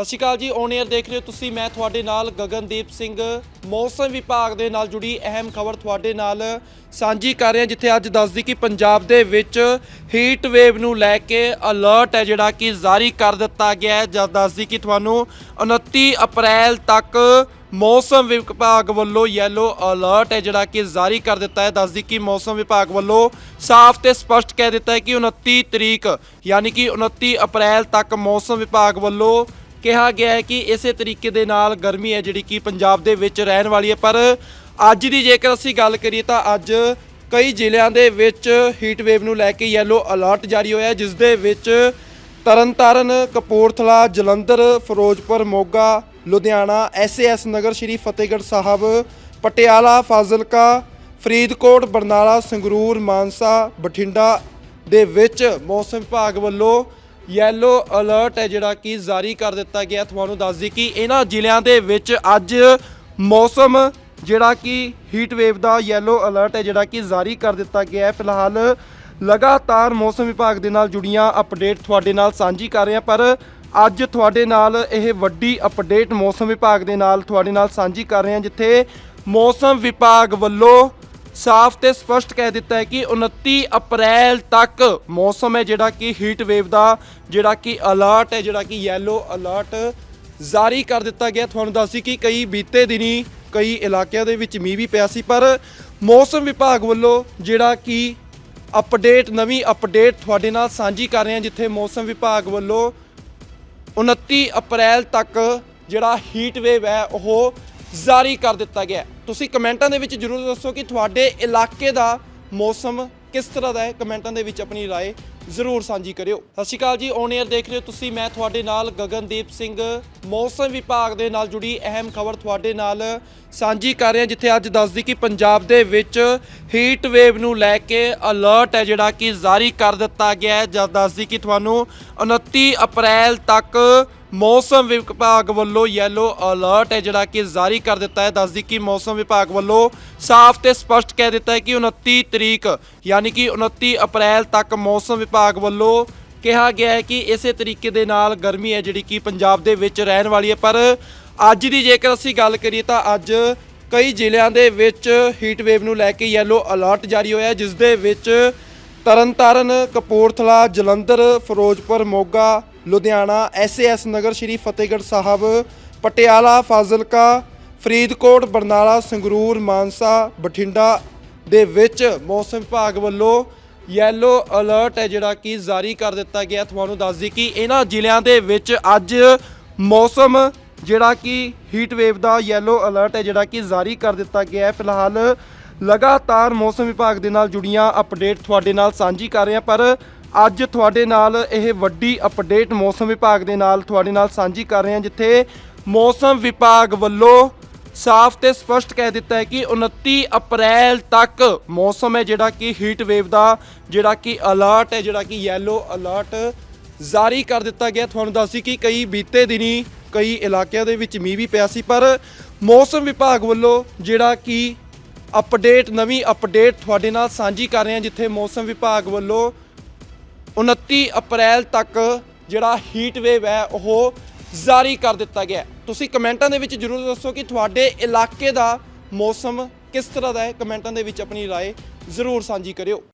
ਸਤਿ ਸ਼੍ਰੀ ਅਕਾਲ ਜੀ on air ਦੇਖ ਰਹੇ ਹੋ ਤੁਸੀਂ, ਮੈਂ ਤੁਹਾਡੇ ਨਾਲ ਗਗਨਦੀਪ ਸਿੰਘ। ਮੌਸਮ ਵਿਭਾਗ ਦੇ ਨਾਲ ਜੁੜੀ ਅਹਿਮ ਖਬਰ ਤੁਹਾਡੇ ਨਾਲ ਸਾਂਝੀ ਕਰ ਰਹੇ ਹਾਂ, ਜਿੱਥੇ ਅੱਜ ਦੱਸਦੀ ਕਿ ਪੰਜਾਬ ਦੇ ਵਿੱਚ ਹੀਟ ਵੇਵ ਨੂੰ ਲੈ ਕੇ ਅਲਰਟ ਹੈ, ਜਿਹੜਾ ਕਿ ਜਾਰੀ ਕਰ ਦਿੱਤਾ ਗਿਆ ਹੈ। ਜਦ ਦੱਸਦੀ ਕਿ ਤੁਹਾਨੂੰ 29 ਅਪ੍ਰੈਲ ਤੱਕ ਮੌਸਮ ਵਿਭਾਗ ਵੱਲੋਂ ਯੈਲੋ ਅਲਰਟ ਹੈ, ਜਿਹੜਾ ਕਿ ਜਾਰੀ ਕਰ ਦਿੱਤਾ ਹੈ। ਦੱਸਦੀ ਕਿ ਮੌਸਮ ਵਿਭਾਗ ਵੱਲੋਂ ਸਾਫ਼ ਤੇ ਸਪਸ਼ਟ ਕਹਿ ਦਿੱਤਾ ਹੈ ਕਿ 29 ਤਰੀਕ, ਯਾਨੀ ਕਿ 29 ਅਪ੍ਰੈਲ ਤੱਕ ਮੌਸਮ ਵਿਭਾਗ ਵੱਲੋਂ ਕਿਹਾ ਗਿਆ ਹੈ ਕਿ ਇਸੇ ਤਰੀਕੇ ਦੇ ਨਾਲ ਗਰਮੀ ਹੈ ਜਿਹੜੀ ਕਿ ਪੰਜਾਬ ਦੇ ਵਿੱਚ ਰਹਿਣ ਵਾਲੀ ਹੈ। ਪਰ ਅੱਜ ਦੀ ਜੇਕਰ ਅਸੀਂ ਗੱਲ ਕਰੀਏ ਤਾਂ ਅੱਜ ਕਈ ਜ਼ਿਲ੍ਹਿਆਂ ਦੇ ਵਿੱਚ ਹੀਟ ਵੇਵ ਨੂੰ ਲੈ ਕੇ ਯੈਲੋ ਅਲਰਟ ਜਾਰੀ ਹੋਇਆ ਜਿਸ ਦੇ ਵਿੱਚ ਤਰਨਤਾਰਨ, ਕਪੂਰਥਲਾ, ਜਲੰਧਰ, ਫਿਰੋਜ਼ਪੁਰ, ਮੋਗਾ, ਲੁਧਿਆਣਾ ਐਸਏਐਸ ਨਗਰ ਸ਼੍ਰੀ ਫਤਿਹਗੜ੍ਹ ਸਾਹਿਬ, ਪਟਿਆਲਾ, ਫਾਜ਼ਿਲਕਾ, ਫਰੀਦਕੋਟ, ਬਰਨਾਲਾ, ਸੰਗਰੂਰ, ਮਾਨਸਾ, ਬਠਿੰਡਾ ਦੇ ਵਿੱਚ ਮੌਸਮ ਵਿਭਾਗ ਵੱਲੋਂ ਯੈਲੋ ਅਲਰਟ ਹੈ ਜਿਹੜਾ ਕਿ ਜਾਰੀ ਕਰ ਦਿੱਤਾ ਗਿਆ ਤੁਹਾਨੂੰ ਦੱਸ ਦਈਏ ਕਿ ਇਹਨਾਂ ਜ਼ਿਲ੍ਹਿਆਂ ਦੇ ਵਿੱਚ ਅੱਜ ਮੌਸਮ ਜਿਹੜਾ ਕਿ ਹੀਟ ਵੇਵ ਦਾ ਯੈਲੋ ਅਲਰਟ ਹੈ ਜਿਹੜਾ ਕਿ ਜਾਰੀ ਕਰ ਦਿੱਤਾ ਗਿਆ ਹੈ। ਫਿਲਹਾਲ ਲਗਾਤਾਰ ਮੌਸਮ ਵਿਭਾਗ ਦੇ ਨਾਲ ਜੁੜੀਆਂ ਅਪਡੇਟ ਤੁਹਾਡੇ ਨਾਲ ਸਾਂਝੀ ਕਰ ਰਹੇ ਹਾਂ, ਪਰ ਅੱਜ ਤੁਹਾਡੇ ਨਾਲ ਇਹ ਵੱਡੀ ਅਪਡੇਟ ਮੌਸਮ ਵਿਭਾਗ ਦੇ ਨਾਲ ਤੁਹਾਡੇ ਨਾਲ ਸਾਂਝੀ ਕਰ ਰਹੇ ਹਾਂ, ਜਿੱਥੇ ਮੌਸਮ ਵਿਭਾਗ ਵੱਲੋਂ ਸਾਫ਼ ਤੇ ਸਪਸ਼ਟ ਕਹਿ ਦਿੱਤਾ ਹੈ ਕਿ 29 ਅਪ੍ਰੈਲ ਤੱਕ ਮੌਸਮ ਹੈ ਜਿਹੜਾ ਕਿ ਹੀਟ ਵੇਵ ਦਾ, ਜਿਹੜਾ ਕਿ ਅਲਰਟ ਹੈ, ਜਿਹੜਾ ਕਿ ਯੈਲੋ ਅਲਰਟ ਜਾਰੀ ਕਰ ਦਿੱਤਾ ਗਿਆ। ਤੁਹਾਨੂੰ ਦੱਸੀ ਕਿ ਕਈ ਬੀਤੇ ਦਿਨੀ ਕਈ ਇਲਾਕਿਆਂ ਦੇ ਵਿੱਚ ਮੀਂਹ ਵੀ ਪਿਆ ਸੀ, ਪਰ ਮੌਸਮ ਵਿਭਾਗ ਵੱਲੋਂ ਜਿਹੜਾ ਕਿ ਅਪਡੇਟ ਨਵੀਂ ਅਪਡੇਟ ਤੁਹਾਡੇ ਨਾਲ ਸਾਂਝੀ ਕਰ ਰਹੇ ਹਾਂ, ਜਿੱਥੇ ਮੌਸਮ ਵਿਭਾਗ ਵੱਲੋਂ 29 ਅਪ੍ਰੈਲ ਤੱਕ ਜਿਹੜਾ ਹੀਟ ਵੇਵ ਹੈ, ਉਹ ਜਾਰੀ ਕਰ ਦਿੱਤਾ ਗਿਆ ਤੁਸੀਂ ਕਮੈਂਟਾਂ ਦੇ ਵਿੱਚ ਜਰੂਰ ਦੱਸੋ ਕਿ ਤੁਹਾਡੇ ਇਲਾਕੇ ਦਾ ਮੌਸਮ ਕਿਸ ਤਰ੍ਹਾਂ ਦਾ ਹੈ। ਕਮੈਂਟਾਂ ਦੇ ਵਿੱਚ ਆਪਣੀ رائے ਜ਼ਰੂਰ ਸਾਂਝੀ ਕਰਿਓ। ਸਤਿ ਸ਼੍ਰੀ ਅਕਾਲ ਜੀ ਔਨ 에ਅਰ ਦੇਖ ਰਹੇ ਹੋ ਤੁਸੀਂ, ਮੈਂ ਤੁਹਾਡੇ ਨਾਲ ਗਗਨਦੀਪ ਸਿੰਘ, ਮੌਸਮ ਵਿਭਾਗ ਦੇ ਨਾਲ ਜੁੜੀ ਅਹਿਮ ਖਬਰ ਤੁਹਾਡੇ ਨਾਲ ਸਾਂਝੀ ਕਰ ਰਿਹਾ, ਜਿੱਥੇ ਅੱਜ ਦੱਸਦੀ ਕਿ ਪੰਜਾਬ ਦੇ ਵਿੱਚ ਹੀਟ ਵੇਵ ਨੂੰ ਲੈ ਕੇ ਅਲਰਟ ਹੈ, ਜਿਹੜਾ ਕਿ ਜਾਰੀ ਕਰ ਦਿੱਤਾ ਗਿਆ ਹੈ। ਜਦ ਦੱਸਦੀ ਕਿ ਤੁਹਾਨੂੰ 29 ਅਪ੍ਰੈਲ ਤੱਕ ਮੌਸਮ ਵਿਭਾਗ ਵੱਲੋਂ ਯੈਲੋ ਅਲਰਟ ਹੈ ਜਿਹੜਾ ਕਿ ਜਾਰੀ ਕਰ ਦਿੱਤਾ ਹੈ। ਦੱਸਦੀ ਕਿ ਮੌਸਮ ਵਿਭਾਗ ਵੱਲੋਂ ਸਾਫ਼ ਤੇ ਸਪਸ਼ਟ ਕਹਿ ਦਿੱਤਾ ਹੈ ਕਿ 29 ਤਰੀਕ, ਯਾਨੀ ਕਿ 29 ਅਪ੍ਰੈਲ ਤੱਕ ਮੌਸਮ ਵਿਭਾਗ ਵੱਲੋਂ ਕਿਹਾ ਗਿਆ ਹੈ ਕਿ ਇਸੇ ਤਰੀਕੇ ਦੇ ਨਾਲ ਗਰਮੀ ਹੈ ਜਿਹੜੀ ਕਿ ਪੰਜਾਬ ਦੇ ਵਿੱਚ ਰਹਿਣ ਵਾਲੀ ਹੈ। ਪਰ ਅੱਜ ਦੀ ਜੇਕਰ ਅਸੀਂ ਗੱਲ ਕਰੀਏ ਤਾਂ ਅੱਜ ਕਈ ਜ਼ਿਲ੍ਹਿਆਂ ਦੇ ਵਿੱਚ ਹੀਟ ਵੇਵ ਨੂੰ ਲੈ ਕੇ ਯੈਲੋ ਅਲਰਟ ਜਾਰੀ ਹੋਇਆ ਜਿਸ ਦੇ ਵਿੱਚ ਤਰਨਤਾਰਨ, ਕਪੂਰਥਲਾ, ਜਲੰਧਰ, ਫਿਰੋਜ਼ਪੁਰ, ਮੋਗਾ ਲੁਧਿਆਣਾ ਐਸਏਐਸ ਨਗਰ ਸ਼੍ਰੀ ਫਤਿਹਗੜ੍ਹ ਸਾਹਿਬ, ਪਟਿਆਲਾ, ਫਾਜ਼ਿਲਕਾ, ਫਰੀਦਕੋਟ, ਬਰਨਾਲਾ, ਸੰਗਰੂਰ, ਮਾਨਸਾ, ਬਠਿੰਡਾ ਦੇ ਵਿੱਚ ਮੌਸਮ ਵਿਭਾਗ ਵੱਲੋਂ ਯੈਲੋ ਅਲਰਟ ਹੈ ਜਿਹੜਾ ਕਿ ਜਾਰੀ ਕਰ ਦਿੱਤਾ ਗਿਆ। ਤੁਹਾਨੂੰ ਦੱਸ ਦਈਏ ਕਿ ਇਹਨਾਂ ਜ਼ਿਲ੍ਹਿਆਂ ਦੇ ਵਿੱਚ ਅੱਜ ਮੌਸਮ ਜਿਹੜਾ ਕਿ ਹੀਟ ਵੇਵ ਦਾ ਯੈਲੋ ਅਲਰਟ ਹੈ ਜਿਹੜਾ ਕਿ ਜਾਰੀ ਕਰ ਦਿੱਤਾ ਗਿਆ ਹੈ। ਫਿਲਹਾਲ ਲਗਾਤਾਰ ਮੌਸਮ ਵਿਭਾਗ ਦੇ ਨਾਲ ਜੁੜੀਆਂ ਅਪਡੇਟ ਤੁਹਾਡੇ ਨਾਲ ਸਾਂਝੀ ਕਰ ਰਹੇ ਹਾਂ, ਪਰ ਅੱਜ ਤੁਹਾਡੇ ਨਾਲ ਇਹ ਵੱਡੀ ਅਪਡੇਟ ਮੌਸਮ ਵਿਭਾਗ ਦੇ ਨਾਲ ਤੁਹਾਡੇ ਨਾਲ ਸਾਂਝੀ ਕਰ ਰਹੇ ਹਾਂ, ਜਿੱਥੇ ਮੌਸਮ ਵਿਭਾਗ ਵੱਲੋਂ ਸਾਫ਼ ਤੇ ਸਪਸ਼ਟ ਕਹਿ ਦਿੱਤਾ ਹੈ ਕਿ 29 ਅਪ੍ਰੈਲ ਤੱਕ ਮੌਸਮ ਹੈ ਜਿਹੜਾ ਕਿ ਹੀਟ ਵੇਵ ਦਾ, ਜਿਹੜਾ ਕਿ ਅਲਰਟ ਹੈ, ਜਿਹੜਾ ਕਿ ਯੈਲੋ ਅਲਰਟ ਜਾਰੀ ਕਰ ਦਿੱਤਾ ਗਿਆ। ਤੁਹਾਨੂੰ ਦੱਸੀ ਕਿ ਕਈ ਬੀਤੇ ਦਿਨੀ ਕਈ ਇਲਾਕਿਆਂ ਦੇ ਵਿੱਚ ਮੀਂਹ ਵੀ ਪਿਆ ਸੀ, ਪਰ ਮੌਸਮ ਵਿਭਾਗ ਵੱਲੋਂ ਜਿਹੜਾ ਕਿ ਅਪਡੇਟ ਨਵੀਂ ਅਪਡੇਟ ਤੁਹਾਡੇ ਨਾਲ ਸਾਂਝੀ ਕਰ ਰਹੇ ਹਾਂ, ਜਿੱਥੇ ਮੌਸਮ ਵਿਭਾਗ ਵੱਲੋਂ 29 ਅਪ੍ਰੈਲ ਤੱਕ ਜਿਹੜਾ ਹੀਟ ਵੇਵ ਹੈ ਉਹ ਜਾਰੀ ਕਰ ਦਿੱਤਾ ਗਿਆ ਹੈ। ਤੁਸੀਂ ਕਮੈਂਟਾਂ ਦੇ ਵਿੱਚ ਜਰੂਰ ਦੱਸੋ ਕਿ ਤੁਹਾਡੇ ਇਲਾਕੇ ਦਾ ਮੌਸਮ ਕਿਸ ਤਰ੍ਹਾਂ ਦਾ ਹੈ ਕਮੈਂਟਾਂ ਦੇ ਵਿੱਚ ਆਪਣੀ رائے ਜ਼ਰੂਰ ਸਾਂਝੀ ਕਰਿਓ